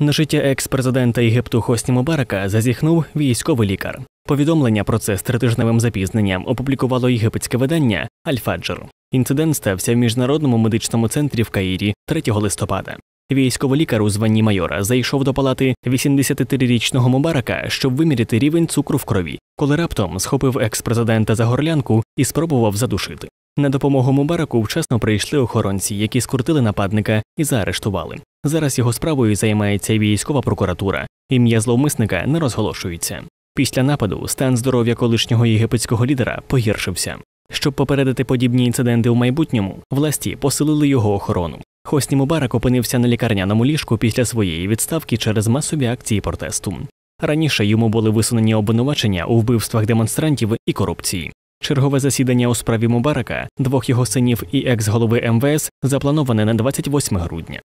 На життя екс-президента Єгипту Хосні Мубарака зазіхнув військовий лікар. Повідомлення про це з тритижневим запізненням опублікувало єгипетське видання Аль-Фаджр. Інцидент стався в міжнародному медичному центрі в Каїрі 3 листопада. Військовий лікар у званні майора зайшов до палати 83-річного Мубарака, щоб виміряти рівень цукру в крові, коли раптом схопив екс-президента за горлянку і спробував задушити. На допомогу Мубараку вчасно прийшли охоронці, які скрутили нападника і заарештували. Зараз його справою займається військова прокуратура. Ім'я зловмисника не розголошується. Після нападу стан здоров'я колишнього єгипетського лідера погіршився. Щоб попередити подібні інциденти у майбутньому, власті посилили його охорону. Хосні Мубарак опинився на лікарняному ліжку після своєї відставки через масові акції протесту. Раніше йому були висунені обвинувачення у вбивствах демонстрантів і корупції. Чергове засідання у справі Мубарака, двох його синів і екс-голови МВС заплановане на 28 грудня.